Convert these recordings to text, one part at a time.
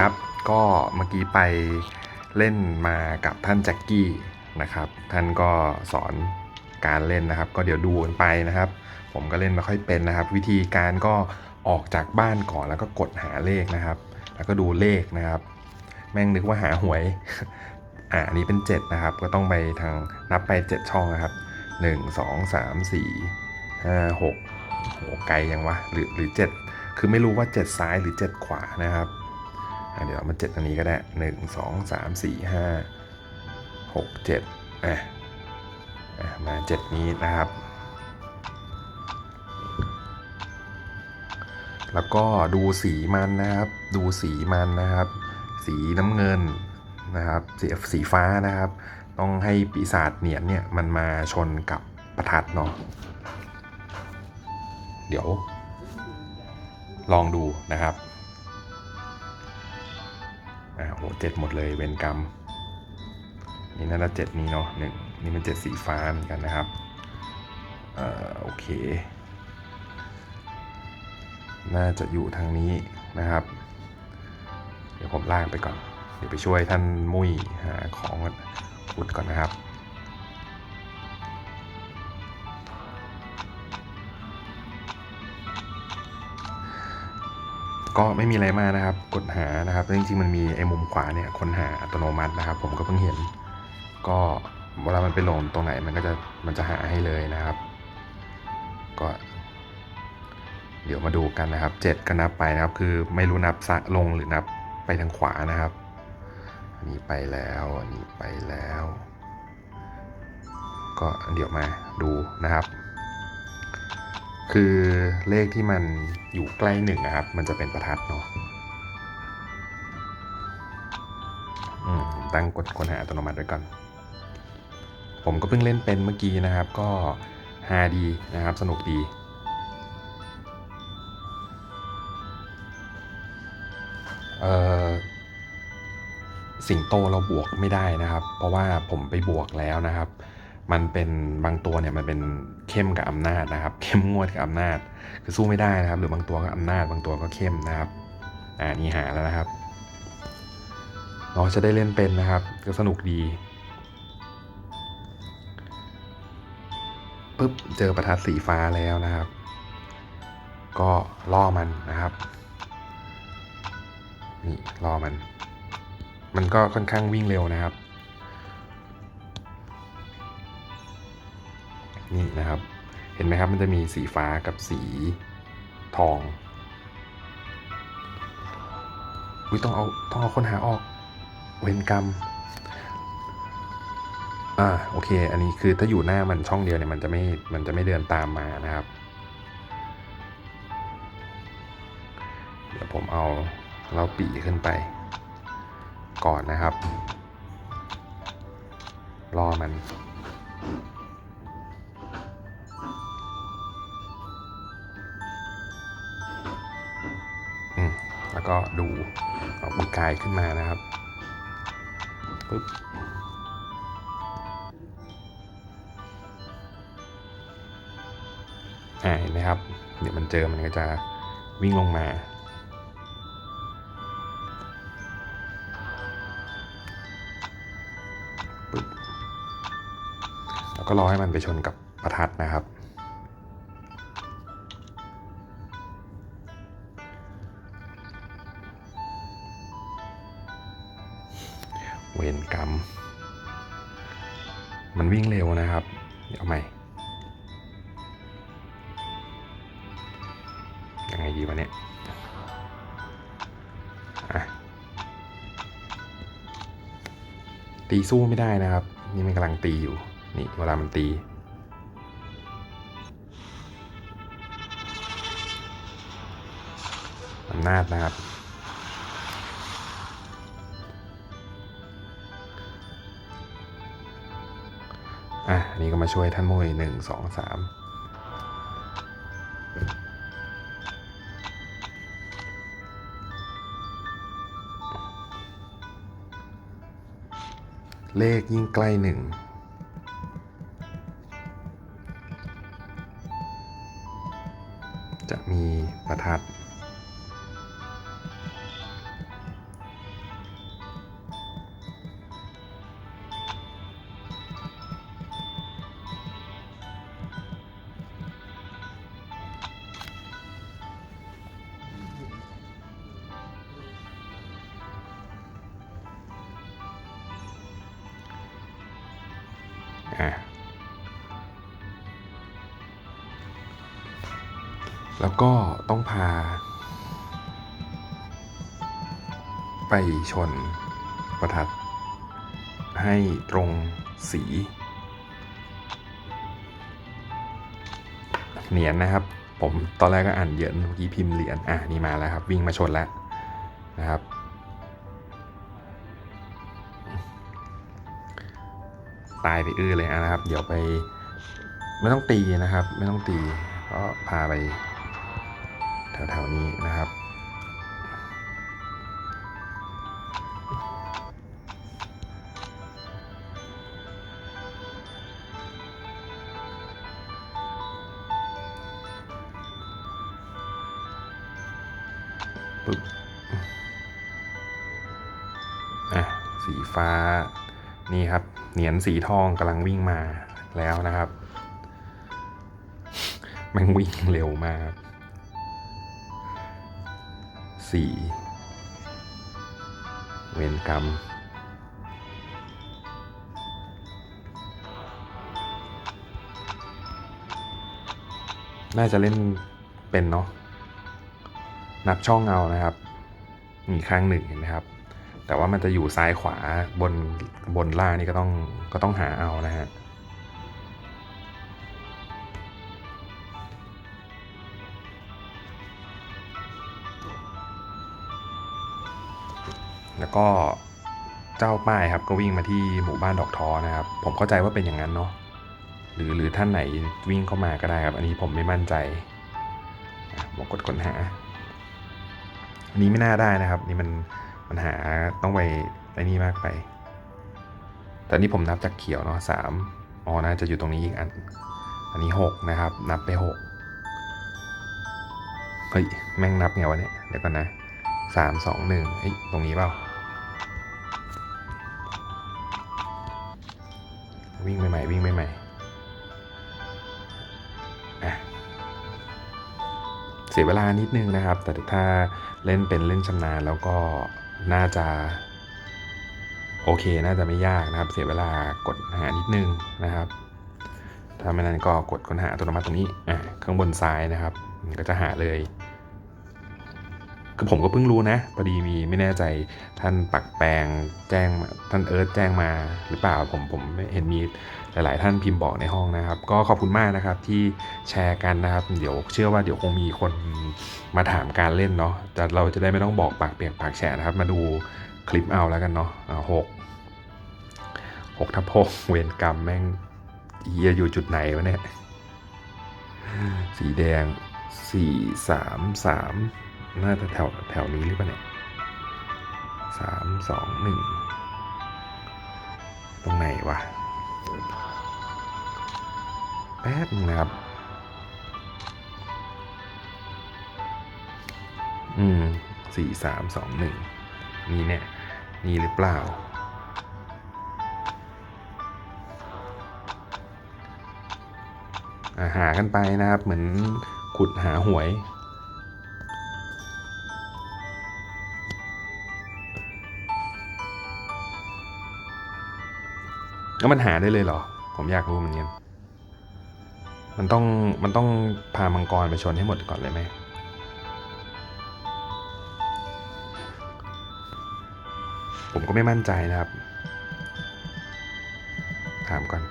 ครับก็เมื่อกี้ไปเล่นมากับท่านแจ็คกี้นะครับ ท่านก็สอนการเล่นนะครับ ก็เดี๋ยวดูกันไปนะครับ ผมก็เล่นไม่ค่อยเป็นนะครับ วิธีการก็ออกจากบ้านก่อนแล้วก็กดหาเลขนะครับ แล้วก็ดูเลขนะครับ แม่งนึกว่าหาหวย อ่าอันนี้เป็น 7 นะครับ ก็ต้องไปทางนับไป 7 ช่องนะครับ 1 2 3 4 5 6โหไกลยังวะหรือหรือ 7 คือไม่รู้ว่า 7 ซ้ายหรือ 7 ขวานะครับ เดี๋ยวเอามา7อันนี้ก็ได้1 2 3 4 5 6 7อะอะมา7นี้นะครับ แล้วก็ดูสีมันนะครับ ดูสีมันนะครับ สีน้ำเงินนะครับสีสีฟ้านะครับ ต้องให้ปีศาจเหนียนเนี่ยมันมาชนกับประทัดเนาะเดี๋ยว ลองดูนะครับ เจ็ดหมดเลยเวรกรรมนี่น่าจะเจ็ดนี้เนาะหนึ่งนี่มันเจ็ดสีฟ้าเหมือนกันนะครับเอ่อโอเค น่าจะอยู่ทางนี้นะครับ เดี๋ยวผมลากไปก่อน เดี๋ยวไปช่วยท่านมุ้ยหาของอุดก่อนนะครับ ก็ไม่มีอะไรมากนะครับ กดหานะครับจริงๆมันมีไอ้มุมขวาเนี่ยค้นหาอัตโนมัตินะครับ ผมก็เพิ่งเห็น ก็เวลามันไปลงตรงไหนมันก็จะมันจะหาให้เลยนะครับ ก็ เดี๋ยวมาดูกันนะครับ 7 ก็นับไปนะครับ คือไม่รู้นับซะลงหรือนับไปทางขวานะครับอันนี้ไปแล้วอันนี้ไปแล้ว ก็เดี๋ยวมาดูนะครับ คือเลขที่มันอยู่ใกล้หนึ่งนะครับ มันจะเป็นประทัดเนาะตั้งกดค้นหาอัตโนมัติไว้ก่อน ผมก็เพิ่งเล่นเป็นเมื่อกี้นะครับ ก็ฮาดีนะครับ สนุกดี เอ่อ สิงโตเราบวกไม่ได้นะครับ เพราะว่าผมไปบวกแล้วนะครับ มันเป็นบางตัวเนี่ยมันเป็นเข้มกับอำนาจนะครับ เข้มงวดกับอำนาจ คือสู้ไม่ได้นะครับ หรือบางตัวก็อำนาจ บางตัวก็เข้มนะครับ อ่านี่หาแล้วนะครับเราจะได้เล่นเป็นนะครับ ก็สนุกดีปุ๊บเจอประทัดสีฟ้าแล้วนะครับ ก็ล่อมันนะครับนี่รอมัน มันก็ค่อนข้างวิ่งเร็วนะครับ นี่นะครับ เห็นไหมครับมันจะมีสีฟ้ากับสีทองอุ้ยต้องเอาต้องเอาค้นหาออก เวนกรรม อ่าโอเค อันนี้คือถ้าอยู่หน้ามันช่องเดียวเนี่ยมันจะไม่มันจะไม่เดินตามมานะครับ เดี๋ยวผมเอาเราปีขึ้นไป ก่อนนะครับ รอมัน ก็ดูเอาอุยกายขึ้นมานะครับปึ๊บอ่าเห็นไหมครับ เดี๋ยวมันเจอมันก็จะวิ่งลงมาปึ๊บแล้วก็รอให้มันไปชนกับประทัดนะครับ เวรกรรม มันวิ่งเร็วนะครับ เดี๋ยวใหม่ยังไงดีวะเนี่ยตีสู้ไม่ได้นะครับ นี่มันกำลังตีอยู่ นี่เวลามันตีอำนาจนะครับ อะอันนี้ก็มาช่วยท่านมุ้ยหนึ่งสองสามเลขยิ่งใกล้หนึ่งจะมีประทัด แล้วก็ต้องพา ไปชนประทัด ให้ตรงสี เหรียญนะครับ ผมตอนแรกก็อ่านเหรียญเมื่อกี้พิมพ์เหรียญอะนี่มาแล้วครับ วิ่งมาชนแล้วนะครับ ตายไปอื้อเลยนะครับ เดี๋ยวไป ไม่ต้องตีนะครับ ไม่ต้องตีก็พาไป แถวๆนี้นะครับ ปึ๊บ อะ สีฟ้า นี่ครับ เหนียนสีทองกำลังวิ่งมาแล้วนะครับ มันวิ่งเร็วมาก สี่เวรกรรม น่าจะเล่นเป็นเนาะ นับช่องเอานะครับ มีข้างหนึ่งเห็นไหมครับ แต่ว่ามันจะอยู่ซ้ายขวาบนบนล่างนี่ก็ต้องก็ต้องหาเอานะฮะ แล้วก็เจ้าป้ายครับก็วิ่งมาที่หมู่บ้านดอกท้อนะครับ ผมเข้าใจว่าเป็นอย่างนั้นเนาะหรือหรือท่านไหนวิ่งเข้ามาก็ได้ครับ อันนี้ผมไม่มั่นใจอะผมกดค้นหา อันนี้ไม่น่าได้นะครับ นี่มันมันหาต้องไปไอ้นี่มากไป แต่นี่ผมนับจากเขียวเนาะสามอ๋อน่าจะอยู่ตรงนี้อีกอัน อันนี้หกนะครับ นับไปหกเฮ้ย แม่งนับไงวะเนี่ย เดี๋ยวก่อนนะสามสองหนึ่งเฮ้ย ตรงนี้เปล่า วิ่งใหม่ๆวิ่งใหม่ๆอะเสียเวลานิดนึงนะครับ แต่ถ้าเล่นเป็นเล่นชำนาญแล้วก็น่าจะ โอเคน่าจะไม่ยากนะครับ เสียเวลากดหานิดนึงนะครับ ถ้าไม่นั้นก็กดค้นหาอัตโนมัติตรงนี้อะข้างบนซ้ายนะครับ มันก็จะหาเลย คือผมก็เพิ่งรู้นะพอดีมีไม่แน่ใจท่านปักแปลงแจ้งท่านเอิร์ธแจ้งมาหรือเปล่าผมผมเห็นมีหลาย ๆ ท่านพิมพ์บอกในห้องนะครับ ก็ขอบคุณมากนะครับที่แชร์กันนะครับ เดี๋ยวเชื่อว่าเดี๋ยวคงมีคนมาถามการเล่นเนาะจะเราจะได้ไม่ต้องบอกปากเปียกปากแฉะนะครับ มาดูคลิปเอาแล้วกันเนาะหกหกทับหกเวรกรรมแม่งเฮียอยู่จุดไหนวะเนี่ยสีแดงสี่สามสาม น่าจะแถวแถวนี้หรือเปล่าเนี่ยสามสองหนึ่งตรงไหนวะ แป๊บนึงนะครับ อืมสี่สามสองหนึ่งนี่เนี่ย นี่หรือเปล่าอ่าหากันไปนะครับ เหมือนขุดหาหวย แล้วมันหาได้เลยเหรอ ผมอยากรู้เหมือนกันมันต้องมันต้องพามังกรไปชนให้หมดก่อนเลยไหมผมก็ไม่มั่นใจนะครับ ถามก่อน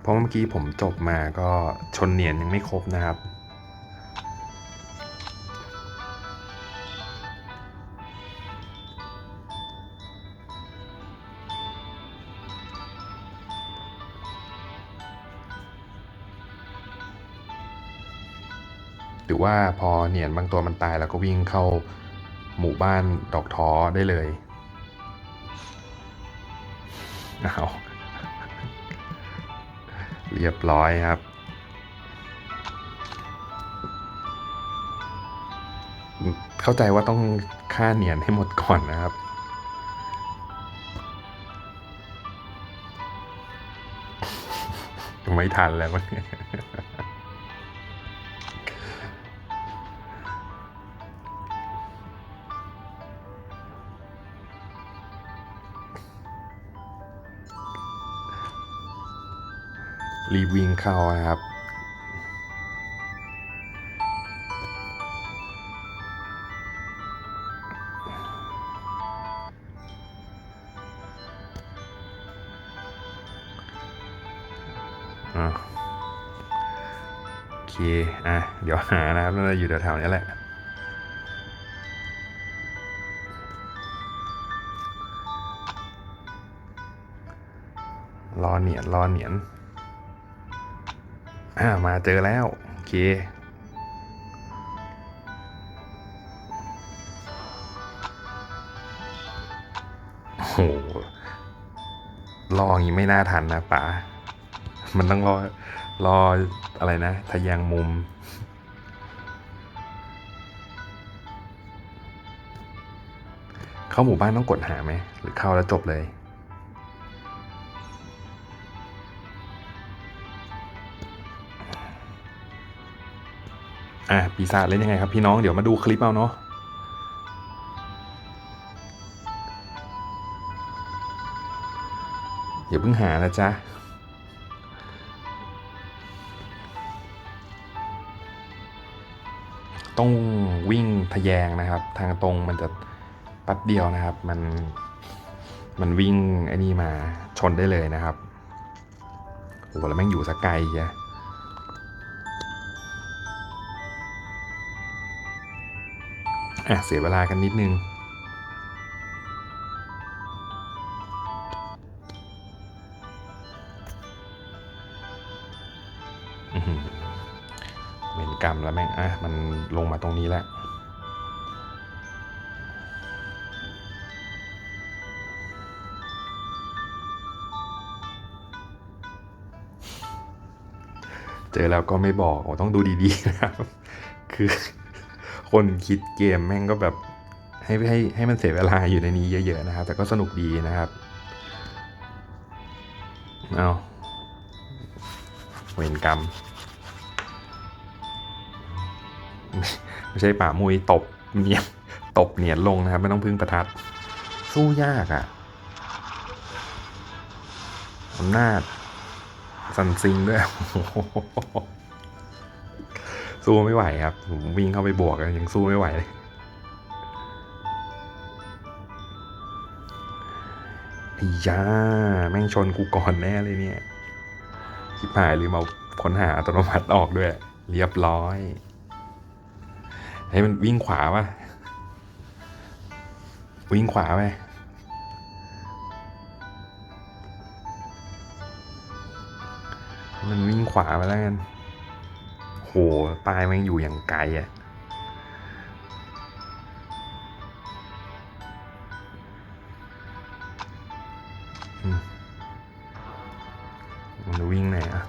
เพราะเมื่อกี้ผมจบมาก็ชนเนียนยังไม่ครบนะครับ หรือว่าพอเนียนบางตัวมันตายแล้วก็วิ่งเข้าหมู่บ้านดอกท้อได้เลยเอาเรียบร้อยครับ เข้าใจว่าต้องฆ่าเนียนให้หมดก่อนนะครับไม่ทันแล้ววะเนี่ รีวิงเข้าครับอะโอเค อะ เดี๋ยวหานะครับน่าจะอยู่แถวๆนี้แหละรอเหนียนรอเหนียนามาเจอแล้ว โอเค โอ้โหรออย่างนี้ไม่น่าทันนะป๋า มันต้องรอ รออะไรนะทะแยงมุมเข้าหมู่บ้านต้องกดหาไหม หรือเข้าแล้วจบเลย อะปีศาจเล่นยังไงครับพี่น้องเดี๋ยวมาดูคลิปเอาเนาะอย่าเพิ่งหานะจ๊ะต้องวิ่งทะแยงนะครับ ทางตรงมันจะแป๊บเดียวนะครับ มันมันวิ่งไอ้นี่มาชนได้เลยนะครับโอ้โหแล้วแม่งอยู่สกไกลยะ อะเสียเวลากันนิดนึงอื้อหือเวนกรรมแล้วแม่ง อะ มันลงมาตรงนี้แล้วเจอแล้วก็ไม่บอกโอ้ต้องดูดีๆนะครับ คือ คนคิดเกมแม่งก็แบบให้ให้ให้มันเสียเวลาอยู่ในนี้เยอะๆนะครับ แต่ก็สนุกดีนะครับ เอาเวรกรรม ไม่ใช่ป่ามุยตบเนียนตบเนียนลงนะครับ ไม่ต้องพึ่งประทัด สู้ยากอะ่ะอำนาจสันซิงด้วย สู้ไม่ไหวครับ ผมวิ่งเข้าไปบวกยังสู้ไม่ไหวเลย ไอ้ย่าแม่งชนกูก่อนแน่เลยเนี่ยชิบหายลืมเอาค้นหาอัตโนมัติออกด้วย เรียบร้อย ให้มันวิ่งขวาป่ะ วิ่งขวาไปมันวิ่งขวาไปแล้วกัน หปลายมันอยู่อย่างไกลอะ่ะอืมมันวิ่งไหนอะ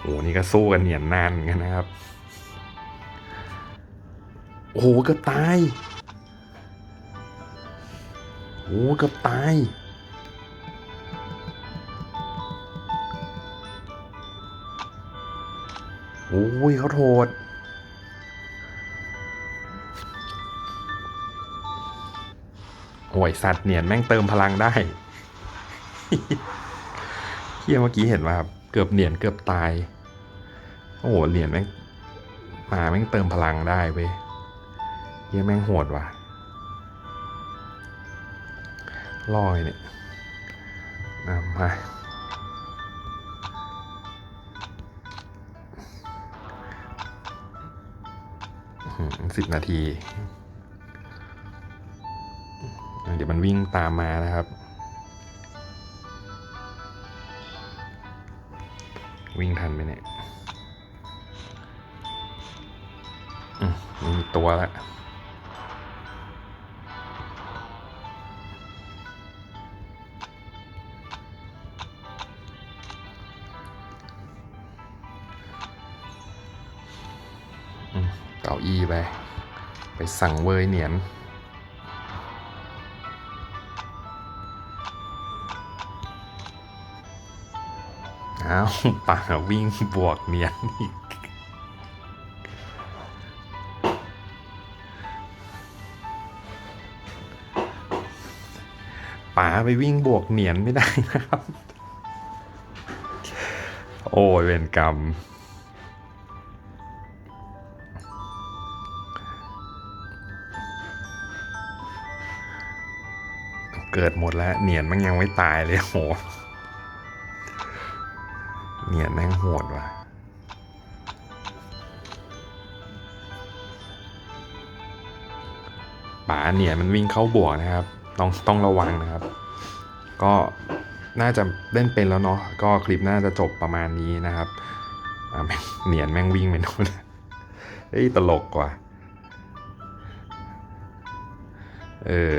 โอ้นี่ก็สู้กันเหนียนนานเหมือนกันนะครับ โอ้โหเกือบตายโอ้เกือบตาย อ้ยเขาโทษโอ้ยสัตว์เนียนแม่งเติมพลังได้เฮียเมื่อกี้เห็นว่าครับเกือบเหนียนเกือบตาย โอ้โหเหรียญแม่งมาแม่งเติมพลังได้เว้ยเฮียแม่งโหดว่ะลอยเนี่ยมา สิบนาที เดี๋ยวมันวิ่งตามมานะครับ วิ่งทันไหมเนี่ย อืมมีตัวละ เก้าอี้ไป ไปสั่งเวยเหนียน อ้าวป่าวิ่งบวกเนียนอีกป๋าไปวิ่งบวกเหนียนไม่ได้นะครับ โอ้ยเวรกรรม เกิดหมดแล้ว เหนียนมันยังไม่ตายเลยโห เหนียนแม่งโหดว่ะป๋าเหนียนมันวิ่งเข้าบวกนะครับ ต้องต้องระวังนะครับ ก็น่าจะเล่นเป็นแล้วเนาะ ก็คลิปน่าจะจบประมาณนี้นะครับเหนียนแม่งวิ่งไปโน่นเฮ้ยตลกกว่ะเออ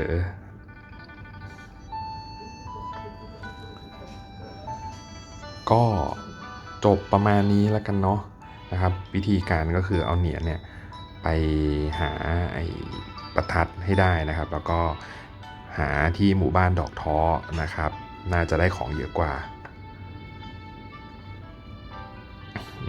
ก็จบประมาณนี้แล้วกันเนาะนะครับ วิธีการก็คือเอาเหนียนเนี่ยไปหาไอ้ประทัดให้ได้นะครับ แล้วก็หาที่หมู่บ้านดอกท้อนะครับ น่าจะได้ของเยอะกว่า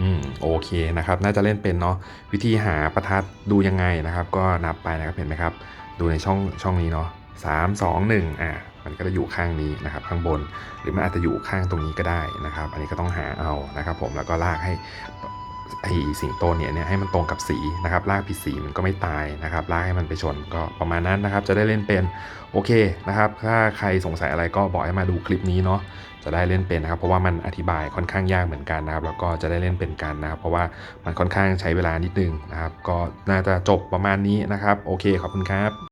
อืมโอเคนะครับ น่าจะเล่นเป็นเนาะวิธีหาประทัดดูยังไงนะครับ ก็นับไปนะครับเห็นไหมครับ ดูในช่องช่องนี้เนาะสามสองหนึ่งอะ มันก็จะอยู่ข้างนี้นะครับข้างบน หรือมันอาจจะอยู่ข้างตรงนี้ก็ได้นะครับ อันนี้ก็ต้องหาเอานะครับ ผมแล้วก็ลากให้ไอสิงโตเนี่ยเนี่ยให้มันตรงกับสีนะครับลากผิดสีมันก็ไม่ตายนะครับลากให้มันไปชนก็ประมาณนั้นนะครับ จะได้เล่นเป็นโอเคนะครับ ถ้าใครสงสัยอะไรก็บอกให้มาดูคลิปนี้เนาะจะได้เล่นเป็นนะครับ เพราะว่ามันอธิบายค่อนข้างยากเหมือนกันนะครับ แล้วก็จะได้เล่นเป็นกันนะครับ เพราะว่ามันค่อนข้างใช้เวลานิดนึงนะครับ ก็น่าจะจบประมาณนี้นะครับ โอเคขอบคุณครับ